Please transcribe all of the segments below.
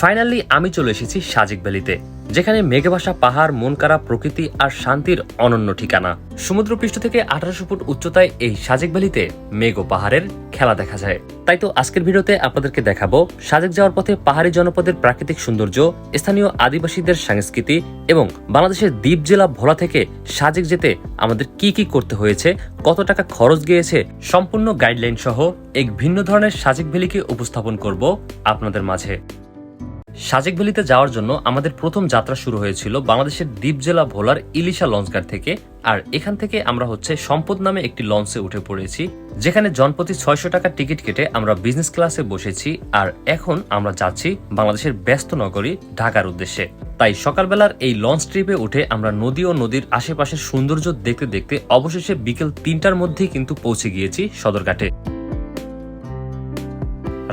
Finally আমি চলে এসেছি সাজেক ভ্যালিতে, যেখানে মেঘে ভাসা পাহাড় মন কারা প্রকৃতি আর শান্তির অনন্য ঠিকানা। সমুদ্রপৃষ্ঠ থেকে আঠারোশো ফুট উচ্চতায় এই সাজেক ভ্যালিতে মেঘ ও পাহাড়ের খেলা দেখা যায়। তাই তো আজকের ভিডিওতে আপনাদেরকে দেখাবো সাজেক যাওয়ার পথে পাহাড়ি জনপদের প্রাকৃতিক সৌন্দর্য, স্থানীয় আদিবাসীদের সংস্কৃতি এবং বাংলাদেশের দ্বীপ জেলা ভোলা থেকে সাজেক যেতে আমাদের কি কি করতে হয়েছে, কত টাকা খরচ গিয়েছে, সম্পূর্ণ গাইডলাইন সহ এক ভিন্ন ধরনের সাজেক ভ্যালিকে উপস্থাপন করব আপনাদের মাঝে। সাজেক ভ্যালিতে যাওয়ার জন্য আমাদের প্রথম যাত্রা শুরু হয়েছিল বাংলাদেশের দ্বীপ জেলা ভোলার ইলিশা লঞ্চঘাট থেকে। আর এখান থেকে আমরা হচ্ছে সম্পদ নামে একটি লঞ্চে উঠে পড়েছি, যেখানে জনপ্রতি ছয়শো টাকা টিকিট কেটে আমরা বিজনেস ক্লাসে বসেছি আর এখন আমরা যাচ্ছি বাংলাদেশের ব্যস্ত নগরী ঢাকার উদ্দেশ্যে। তাই সকালবেলার এই লঞ্চ ট্রিপে উঠে আমরা নদী ও নদীর আশেপাশের সৌন্দর্য দেখতে দেখতে অবশেষে বিকেল তিনটার মধ্যেই কিন্তু পৌঁছে গিয়েছি সদরঘাটে।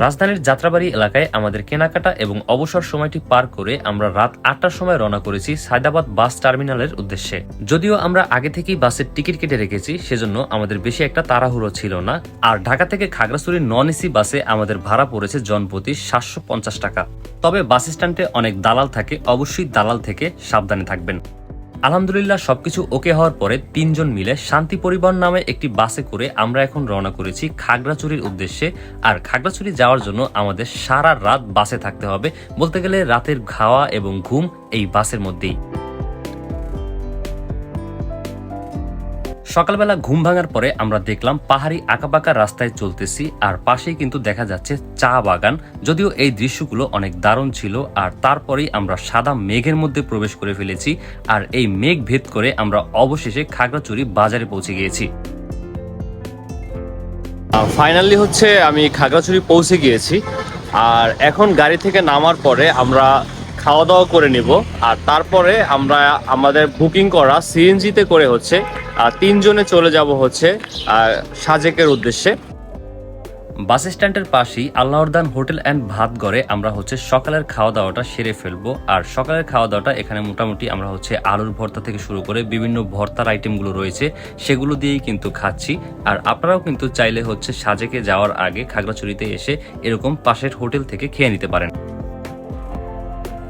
রাজধানীর যাত্রাবাড়ি এলাকায় আমাদের কেনাকাটা এবং অবসর সময়টি পার করে আমরা রাত আটটার সময় রওনা করেছি সায়দাবাদ বাস টার্মিনালের উদ্দেশ্যে। যদিও আমরা আগে থেকেই বাসের টিকিট কেটে রেখেছি, সেজন্য আমাদের বেশি একটা তাড়াহুড়ো ছিল না। আর ঢাকা থেকে খাগড়াছড়ির নন এসি বাসে আমাদের ভাড়া পড়েছে জনপ্রতি সাতশো পঞ্চাশ টাকা। তবে বাস স্ট্যান্ডে অনেক দালাল থাকে, অবশ্যই দালাল থেকে সাবধানে থাকবেন। আলহামদুলিল্লাহ, সবকিছু ওকে হওয়ার পরে তিনজন মিলে শান্তি পরিবহন নামে একটি বাসে করে আমরা এখন রওনা করেছি খাগড়াছড়ির উদ্দেশ্যে। আর খাগড়াছড়ি যাওয়ার জন্য আমাদের সারা রাত বাসে থাকতে হবে। বলতে গেলে রাতের খাওয়া এবং ঘুম এই বাসের মধ্যেই। সকালবেলা ঘুম ভাঙার পরে আমরা দেখলাম পাহাড়ি আঁকাবাঁকা রাস্তায় চলতেছি আর পাশেই কিন্তু দেখা যাচ্ছে চা বাগান। যদিও এই দৃশ্যগুলো অনেক দারুণ ছিল আর তারপরেই আমরা সাদা মেঘের মধ্যে প্রবেশ করে ফেলেছি আর এই মেঘ ভেদ করে আমরা অবশেষে খাগড়াছড়ি বাজারে পৌঁছে গিয়েছি। ফাইনালি হচ্ছে আমি খাগড়াছড়ি পৌঁছে গিয়েছি। আর এখন গাড়ি থেকে নামার পরে আমরা খাওয়া দাওয়া করে নিব। আর তারপরে আমরা আমাদের বুকিং করা সিএনজিতে করে হচ্ছে তিনজনে চলে যাব হচ্ছে সাজেকের উদ্দেশ্যে। বাস স্ট্যান্ডের পাশেই আল্লাহরদান হোটেল অ্যান্ড ভাতগড়ে আমরা হচ্ছে সকালের খাওয়া দাওয়াটা সেরে ফেলব। আর সকালের খাওয়া দাওয়াটা এখানে মোটামুটি আমরা হচ্ছে আলুর ভর্তা থেকে শুরু করে বিভিন্ন ভর্তার আইটেমগুলো রয়েছে, সেগুলো দিয়েই কিন্তু খাচ্ছি। আর আপনারাও কিন্তু চাইলে হচ্ছে সাজেকে যাওয়ার আগে খাগড়াছড়িতে এসে এরকম পাশের হোটেল থেকে খেয়ে নিতে পারেন।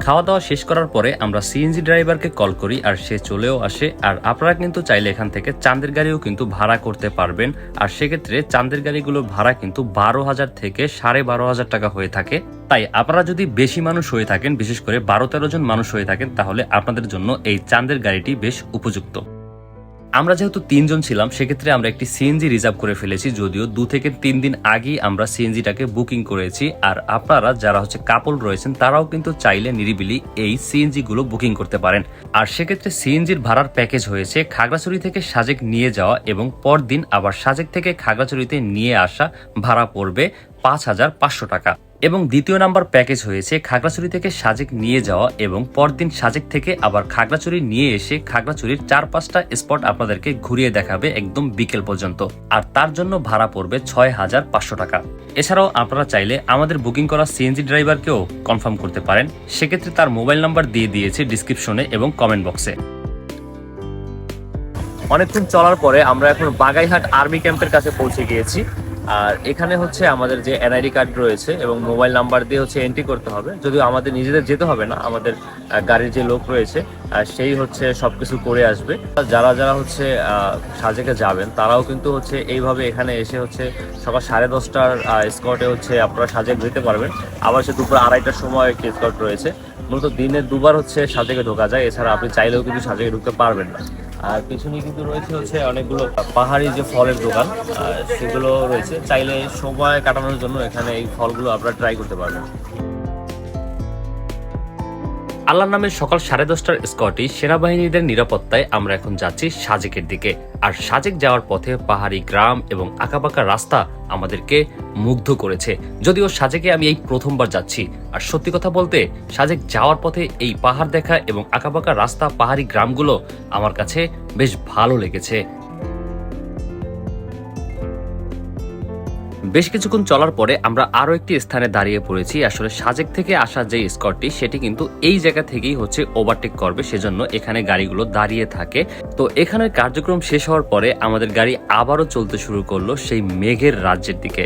খাওয়া দাওয়া শেষ করার পরে আমরা সিএনজি ড্রাইভারকে কল করি আর সে চলেও আসে। আর আপনারা কিন্তু চাইলে এখান থেকে চাঁদের গাড়িও কিন্তু ভাড়া করতে পারবেন। আর সেক্ষেত্রে চাঁদের গাড়িগুলো ভাড়া কিন্তু বারো হাজার থেকে সাড়ে বারো হাজার টাকা হয়ে থাকে। তাই আপনারা যদি বেশি মানুষ হয়ে থাকেন, বিশেষ করে বারো তেরো জন মানুষ হয়ে থাকেন, তাহলে আপনাদের জন্য এই চাঁদের গাড়িটি বেশ উপযুক্ত। আমরা যেহেতু তিনজন ছিলাম, সেক্ষেত্রে আমরা একটি সিএনজি রিজার্ভ করে ফেলেছি, যদিও দু থেকে তিন দিন আগেই আমরা সিএনজিটাকে বুকিং করেছি। আর আপনারা যারা হচ্ছে কাপল রয়েছেন, তারাও কিন্তু চাইলে নিরিবিলি এই সিএনজি গুলো বুকিং করতে পারেন। আর সেক্ষেত্রে সিএনজির ভাড়ার প্যাকেজ হয়েছে খাগড়াছড়ি থেকে সাজেক নিয়ে যাওয়া এবং পরদিন আবার সাজেক থেকে খাগড়াছড়িতে নিয়ে আসা ভাড়া পড়বে পাঁচ হাজার পাঁচশো টাকা। এবং দ্বিতীয় নাম্বার প্যাকেজ হয়েছে খাগড়াছড়ি থেকে সাজেক নিয়ে যাওয়া এবং পরদিন সাজেক থেকে আবার খাগড়াছড়ি নিয়ে এসে খাগড়াছড়ির চার পাঁচটা স্পট আপনাদেরকে ঘুরিয়ে দেখাবে একদম বিকেল পর্যন্ত। আর তার জন্য ভাড়া পড়বে ছয় হাজার পাঁচশো টাকা। এছাড়াও আপনারা চাইলে আমাদের বুকিং করা সিএনজি ড্রাইভারকেও কনফার্ম করতে পারেন। সেক্ষেত্রে তার মোবাইল নাম্বার দিয়ে দিয়েছে ডিসক্রিপশনে এবং কমেন্ট বক্সে। অনেকক্ষণ চলার পরে আমরা এখন বাগাইহাট আর্মি ক্যাম্পের কাছে পৌঁছে গিয়েছি। আর এখানে হচ্ছে আমাদের যে এনআইডি কার্ড রয়েছে এবং মোবাইল নাম্বার দিয়ে হচ্ছে এন্ট্রি করতে হবে। যদিও আমাদের নিজেদের যেতে হবে না, আমাদের গাড়ির যে লোক রয়েছে সেই হচ্ছে সবকিছু করে আসবে। যারা যারা হচ্ছে সাজেকে যাবেন, তারাও কিন্তু হচ্ছে এইভাবে এখানে এসে হচ্ছে সকাল সাড়ে দশটার স্কটে হচ্ছে আপনারা সাজেক যেতে পারবেন। আবার সে দুপুর আড়াইটার সময় একটি স্কট রয়েছে। মূলত দিনে দুবার হচ্ছে সাজেকে ঢোকা যায়। এছাড়া আপনি চাইলেও কিন্তু সাজেকে ঢুকতে পারবেন না। আর পিছনে কিন্তু রয়েছে হচ্ছে অনেকগুলো পাহাড়ি যে ফলের দোকান সেগুলো রয়েছে। চাইলে সময় কাটানোর জন্য এখানে এই ফলগুলো আপনারা ট্রাই করতে পারবেন। আল্লাহর নামে সকাল সাড়ে দশটার স্কটি সেনাবাহিনীদের নিরাপত্তায় আমরা এখন যাচ্ছি সাজেকের দিকে। আর সাজেক যাওয়ার পথে পাহাড়ি গ্রাম এবং আঁকাবাঁকা রাস্তা আমাদেরকে মুগ্ধ করেছে। যদিও সাজেকে আমি এই প্রথমবার যাচ্ছি। আর সত্যি কথা বলতে, সাজেক যাওয়ার পথে এই পাহাড় দেখা এবং আঁকাবাঁকা রাস্তা পাহাড়ি গ্রামগুলো আমার কাছে বেশ ভালো লেগেছে। বেশ কিছুক্ষণ চলার পরে আমরা আরও একটি স্থানে দাঁড়িয়ে পড়েছি। আসলে সাজেক থেকে আসা যে স্কটটি, সেটি কিন্তু এই জায়গা থেকেই হচ্ছে ওভারটেক করবে, সেজন্য এখানে গাড়িগুলো দাঁড়িয়ে থাকে। তো এখানে কার্যক্রম শেষ হওয়ার পরে আমাদের গাড়ি আবারও চলতে শুরু করল সেই মেঘের রাজ্যের দিকে।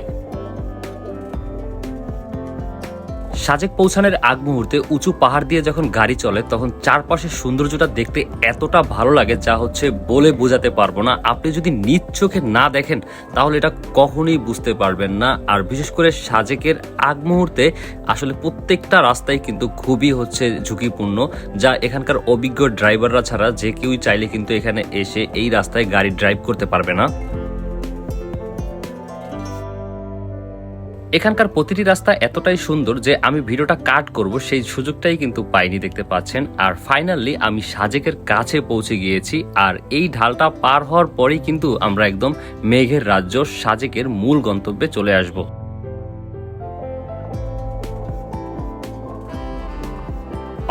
সাজেক পৌঁছানোর আগ মুহূর্তে উঁচু পাহাড় দিয়ে যখন গাড়ি চলে, তখন চারপাশের সৌন্দর্যটা দেখতে এতটা ভালো লাগে যা হচ্ছে বলে বোঝাতে পারব না। আপনি যদি নিজ চোখে না দেখেন, তাহলে এটা কখনোই বুঝতে পারবেন না। আর বিশেষ করে সাজেকের আগ মুহূর্তে আসলে প্রত্যেকটা রাস্তায় কিন্তু খুবই হচ্ছে ঝুঁকিপূর্ণ, যা এখানকার অভিজ্ঞ ড্রাইভাররা ছাড়া যে কেউই চাইলে কিন্তু এখানে এসে এই রাস্তায় গাড়ি ড্রাইভ করতে পারবে না। এখানকার প্রতিটি রাস্তা এতটাই সুন্দর যে আমি ভিডিওটা কাট করব, সেই সুযোগটাই কিন্তু পাইনি দেখতে পাচ্ছেন। আর ফাইনালি আমি সাজেকের কাছে পৌঁছে গিয়েছি, আর এই ঢালটা পার হওয়ার পরেই কিন্তু আমরা একদম মেঘের রাজ্য সাজেকের মূল গন্তব্যে চলে আসব।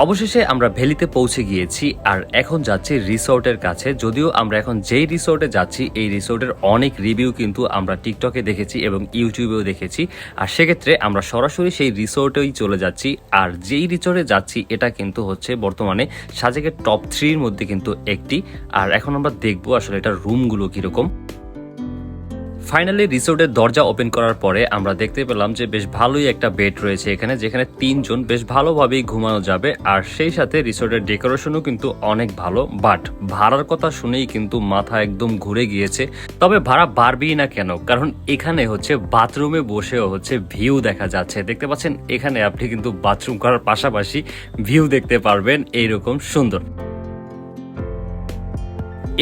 অবশেষে আমরা ভ্যালিতে পৌঁছে গিয়েছি আর এখন যাচ্ছি রিসোর্টের কাছে। যদিও আমরা এখন যেই রিসোর্টে যাচ্ছি, এই রিসোর্টের অনেক রিভিউ কিন্তু আমরা টিকটকে দেখেছি এবং ইউটিউবেও দেখেছি। আর সেক্ষেত্রে আমরা সরাসরি সেই রিসোর্টেই চলে যাচ্ছি। আর যেই রিসোর্টে যাচ্ছি, এটা কিন্তু হচ্ছে বর্তমানে সাজেকের টপ থ্রির মধ্যে কিন্তু একটি। আর এখন আমরা দেখব আসলে এটার রুমগুলো কীরকম। ফাইনালি রিসোর্টের দরজা ওপেন করার পরে আমরা দেখতে পেলাম যে বেশ ভালোই একটা বেড রয়েছে এখানে, যেখানে তিনজন বেশ ভালোভাবেই ঘুমানো যাবে। আর সেই সাথে রিসোর্টের ডেকোরেশনও কিন্তু অনেক ভালো বাট ভাড়ার কথা শুনেই কিন্তু মাথা একদম ঘুরে গিয়েছে। তবে ভাড়া বাড়বেই না কেন, কারণ এখানে হচ্ছে বাথরুমে বসেও হচ্ছে ভিউ দেখা যাচ্ছে। দেখতে পাচ্ছেন, এখানে আপনি কিন্তু বাথরুম করার পাশাপাশি ভিউ দেখতে পারবেন, এইরকম সুন্দর।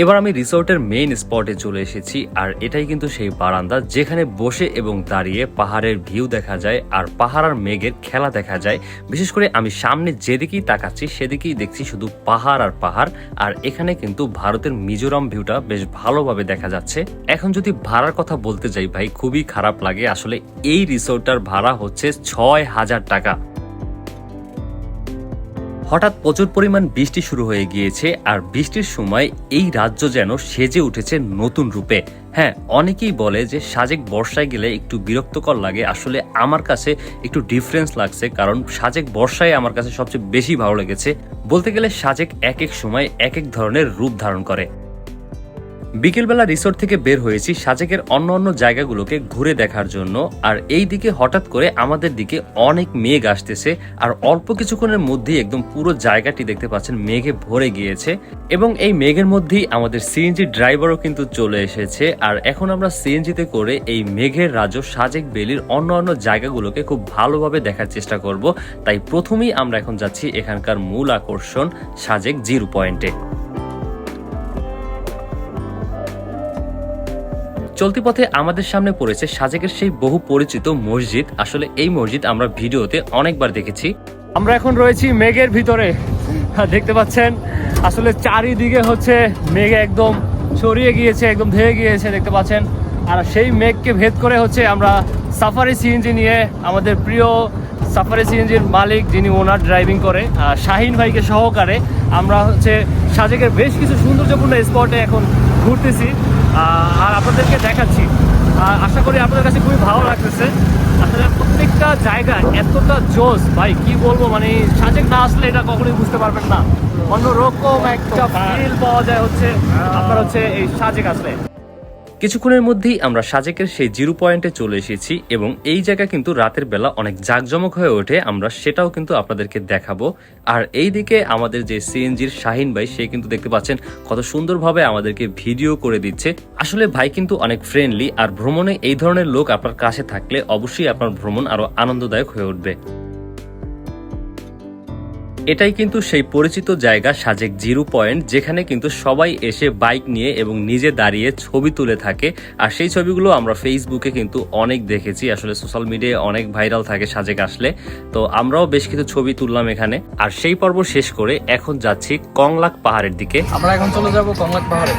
এবার আমি রিসোর্টের মেইন স্পটে চলে এসেছি, আর এটাই কিন্তু সেই বারান্দা যেখানে বসে এবং দাঁড়িয়ে পাহাড়ের ভিউ দেখা যায় আর পাহাড় আর মেঘের খেলা দেখা যায়। বিশেষ করে আমি সামনে যেদিকেই তাকাচ্ছি, সেদিকেই দেখছি শুধু পাহাড় আর পাহাড়, আর এখানে কিন্তু ভারতের মিজোরাম ভিউটা বেশ ভালোভাবে দেখা যাচ্ছে। এখন যদি ভাড়ার কথা বলতে যাই ভাই, খুবই খারাপ লাগে। আসলে এই রিসোর্টটার ভাড়া হচ্ছে ছয় হাজার টাকা। হঠাৎ প্রচুর পরিমাণ বৃষ্টি শুরু হয়ে গিয়েছে আর বৃষ্টির সময় এই রাজ্য যেন সেজে উঠেছে নতুন রূপে। হ্যাঁ অনেকেই বলে যে সাজেক বর্ষায় গেলে একটু বিরক্তকর লাগে। আসলে আমার কাছে একটু ডিফারেন্স লাগছে কারণ সাজেক বর্ষায় আমার কাছে সবচেয়ে বেশি ভালো লেগেছে। বলতে গেলে সাজেক এক এক সময় এক এক ধরনের রূপ ধারণ করে। বিকেলবেলা রিসোর্ট থেকে বের হয়েছি সাজেকের অন্য অন্য জায়গাগুলোকে ঘুরে দেখার জন্য, আর এই দিকে হঠাৎ করে আমাদের দিকে অনেক মেঘ আসতেছে, আর অল্প কিছুক্ষণের মধ্যেই একদম পুরো জায়গাটি দেখতে পাচ্ছেন মেঘে ভরে গিয়েছে, এবং এই মেঘের মধ্যেই আমাদের সিএনজি ড্রাইভারও কিন্তু চলে এসেছে, আর এখন আমরা সিএনজিতে করে এই মেঘের রাজ্য সাজেক বেলির অন্য অন্য জায়গাগুলোকে খুব ভালোভাবে দেখার চেষ্টা করব। তাই প্রথমেই আমরা এখন যাচ্ছি এখানকার মূল আকর্ষণ সাজেক জিরো পয়েন্টে। চলতি পথে আমাদের সামনে পড়েছে সাজেকের সেই বহু পরিচিত মসজিদ। আসলে এই মসজিদ আমরা ভিডিওতে অনেকবার দেখেছি। আমরা এখন রয়েছি মেঘের ভিতরে। দেখতে পাচ্ছেন, আসলে চারিদিকে হচ্ছে মেঘ একদম ছড়িয়ে গিয়েছে, একদম ধেয়ে গিয়েছে, দেখতে পাচ্ছেন। আর সেই মেঘকে ভেদ করে হচ্ছে আমরা সাফারি সিএনজি নিয়ে আমাদের প্রিয় সাফারি সিএনজির মালিক যিনি ওনার ড্রাইভিং করে শাহিন ভাইকে সহকারে আমরা হচ্ছে সাজেকের বেশ কিছু সৌন্দর্যপূর্ণ স্পটে এখন ঘুরতেছি। আর আপনাদেরকে দেখাচ্ছি। আর আশা করি আপনাদের কাছে খুবই ভালো লাগতেছে। আসলে প্রত্যেকটা জায়গা এতটা জোস ভাই কি বলব মানে সাজেক না আসলে এটা কখনোই বুঝতে পারবেন না। অন্যরকম একটা ফিল পাওয়া যায় হচ্ছে আপনার হচ্ছে এই সাজেক আসলে। কিছুক্ষণের মধ্যেই আমরা সাজেকের সেই জিরো পয়েন্টে চলে এসেছি এবং এই জায়গা কিন্তু রাতের বেলা অনেক জাঁকজমক হয়ে ওঠে, আমরা সেটাও কিন্তু আপনাদেরকে দেখাবো। আর এই দিকে আমাদের যে সিএনজির শাহিন ভাই, সে কিন্তু দেখতে পাচ্ছেন কত সুন্দরভাবে আমাদেরকে ভিডিও করে দিচ্ছে। আসলে ভাই কিন্তু অনেক ফ্রেন্ডলি আর ভ্রমণে এই ধরনের লোক আপনার কাছে থাকলে অবশ্যই আপনার ভ্রমণ আরও আনন্দদায়ক হয়ে উঠবে। এটাই কিন্তু সেই পরিচিত জায়গা সাজেক জিরো পয়েন্ট, যেখানে কিন্তু সবাই এসে বাইক নিয়ে এবং নিজে দাঁড়িয়ে ছবি তুলে থাকে। আর সেই ছবিগুলো আমরা ফেসবুকে কিন্তু অনেক দেখেছি। আসলে সোশ্যাল মিডিয়ায় অনেক ভাইরাল থাকে সাজেক আসলে। তো আমরাও বেশ কিছু ছবি তুললাম এখানে। আর সেই পর্ব শেষ করে এখন যাচ্ছি কংলাক পাহাড়ের দিকে। আমরা এখন চলে যাব কমলাক পাহাড়ে।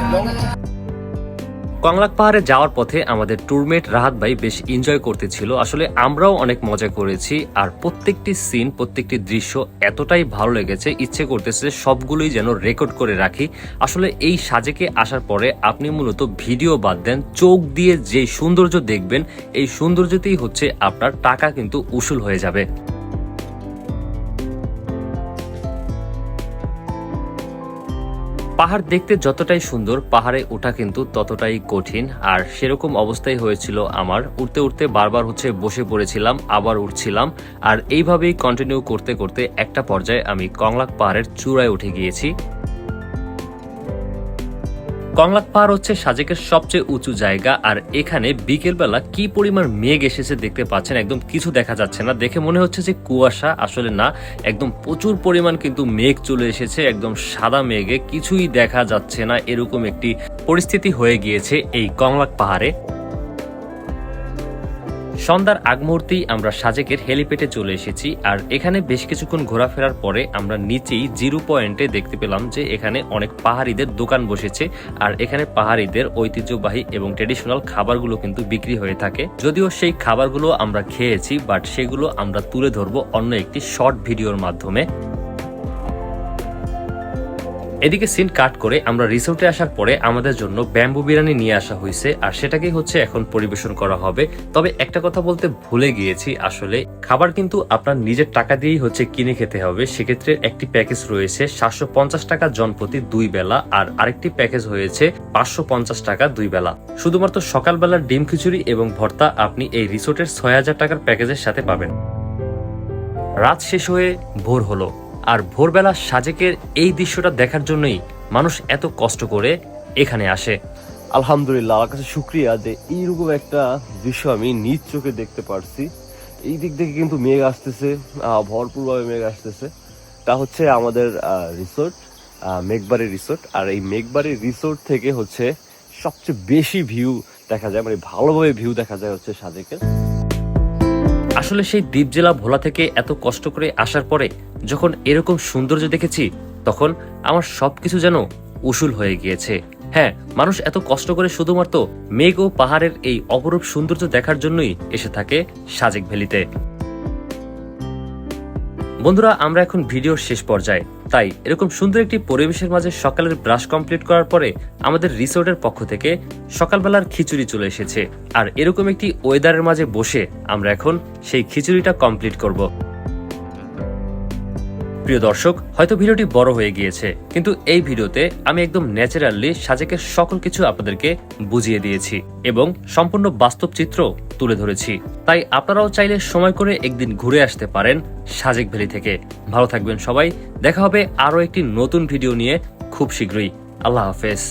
কংলাক পাহাড়ে যাওয়ার পথে আমাদের ট্যুরমেট রাহাত ভাই বেশ এনজয় করতেছিল। আসলে আমরাও অনেক মজা করেছি আর প্রত্যেকটি সিন প্রত্যেকটি দৃশ্য এতটাই ভালো লেগেছে, ইচ্ছে করতেছে সবগুলোই যেন রেকর্ড করে রাখি। আসলে এই সাজেকে আসার পরে আপনি মূলত ভিডিও বাদ দেন, চোখ দিয়ে যে সৌন্দর্য দেখবেন, এই সৌন্দর্যতেই হচ্ছে আপনার টাকা কিন্তু উসুল হয়ে যাবে। পাহাড় দেখতে যতটাই সুন্দর, পাহাড়ে ওঠা কিন্তু ততটাই কঠিন। আর সেরকম অবস্থাই হয়েছিল আমার। উঠতে উঠতে বারবার হচ্ছে বসে পড়েছিলাম, আবার উঠছিলাম আর এইভাবেই কন্টিনিউ করতে করতে একটা পর্যায়ে আমি কংলাক পাহাড়ের চূড়ায় উঠে গিয়েছি। কংলাক পাহাড় হচ্ছে সাজেকের সবচেয়ে উঁচু জায়গা, আর এখানে বিকেলবেলা কি পরিমাণ মেঘ এসেছে দেখতে পাচ্ছেন একদম কিছু দেখা যাচ্ছে না। দেখে মনে হচ্ছে যে কুয়াশা, আসলে না, একদম প্রচুর পরিমাণ কিন্তু মেঘ চলে এসেছে, একদম সাদা মেঘে, কিছুই দেখা যাচ্ছে না, এরকম একটি পরিস্থিতি হয়ে গিয়েছে এই কংলাক পাহাড়ে। সন্ধ্যার আগ মুহূর্তেই আমরা সাজেকের হেলিপেটে চলে এসেছি, আর এখানে বেশ কিছুক্ষণ ঘোরাফেরার পরে আমরা নিচেই জিরো পয়েন্টে দেখতে পেলাম যে এখানে অনেক পাহাড়িদের দোকান বসেছে, আর এখানে পাহাড়িদের ঐতিহ্যবাহী এবং ট্রেডিশনাল খাবারগুলো কিন্তু বিক্রি হয়ে থাকে। যদিও সেই খাবারগুলো আমরা খেয়েছি, বাট সেগুলো আমরা তুলে ধরবো অন্য একটি শর্ট ভিডিওর মাধ্যমে। এদিকে সিন কাট করে আমরা রিসোর্টে আসার পরে আমাদের জন্য ব্যাম্বু বিরিয়ানি নিয়ে আসা হয়েছে আর সেটাকেই হচ্ছে এখন পরিবেশন করা হবে। তবে একটা কথা বলতে ভুলে গিয়েছি, আসলে খাবার কিন্তু আপনার নিজের টাকা দিয়েই হচ্ছে কিনে খেতে হবে। সেক্ষেত্রে একটি প্যাকেজ রয়েছে সাতশো পঞ্চাশ টাকা জনপ্রতি দুই বেলা, আর আরেকটি প্যাকেজ হয়েছে পাঁচশো পঞ্চাশ টাকা দুই বেলা। শুধুমাত্র সকালবেলার ডিম খিচুড়ি এবং ভর্তা আপনি এই রিসোর্টের ছয় হাজার টাকার প্যাকেজের সাথে পাবেন। রাত শেষ হয়ে ভোর হলো। আর ভোরবেলা সাজেকের এই দৃশ্যটা দেখার জন্যই মানুষ এত কষ্ট করে এখানে আসে। আলহামদুলিল্লাহ আমার কাছে শুক্রিয়া যে এইরকম একটা দৃশ্য আমি নিজ চোখে দেখতে পারছি। এই দিক থেকে কিন্তু মেঘ আসতেছে ভরপুরভাবে মেঘ আসতেছে। তা হচ্ছে আমাদের রিসোর্ট মেঘবাড়ি রিসোর্ট আর এই মেঘবাড়ি রিসোর্ট থেকে হচ্ছে সবচেয়ে বেশি ভিউ দেখা যায় মানে ভালোভাবে ভিউ দেখা যায় হচ্ছে সাজেকের। আসলে সেই দ্বীপ জেলা ভোলা থেকে এত কষ্ট করে আসার পরে যখন এরকম সৌন্দর্য দেখেছি, তখন আমার সবকিছু যেন উসুল হয়ে গিয়েছে। হ্যাঁ মানুষ এত কষ্ট করে শুধুমাত্র মেঘ ও পাহাড়ের এই অপরূপ সৌন্দর্য দেখার জন্যই এসে থাকে সাজেক ভ্যালিতে। বন্ধুরা, আমরা এখন ভিডিওর শেষ পর্যায়ে। তাই এরকম সুন্দর একটি পরিবেশের মাঝে সকালের ব্রাশ কমপ্লিট করার পরে আমাদের রিসোর্টের পক্ষ থেকে সকালবেলার খিচুড়ি চলে এসেছে। আর এরকম একটি ওয়েদারের মাঝে বসে আমরা এখন সেই খিচুড়িটা কমপ্লিট করব। প্রিয় দর্শক, হয়তো ভিডিওটি বড় হয়ে গিয়েছে, কিন্তু এই ভিডিওতে আমি একদম ন্যাচারালি সাজেকের সকল কিছু আপনাদেরকে বুঝিয়ে দিয়েছি এবং সম্পূর্ণ বাস্তব চিত্র তুলে ধরেছি। তাই আপনারাও চাইলে সময় করে একদিন ঘুরে আসতে পারেন সাজেক ভ্যালি থেকে। ভালো থাকবেন সবাই, দেখা হবে আরও একটি নতুন ভিডিও নিয়ে খুব শীঘ্রই। আল্লাহ হাফেজ।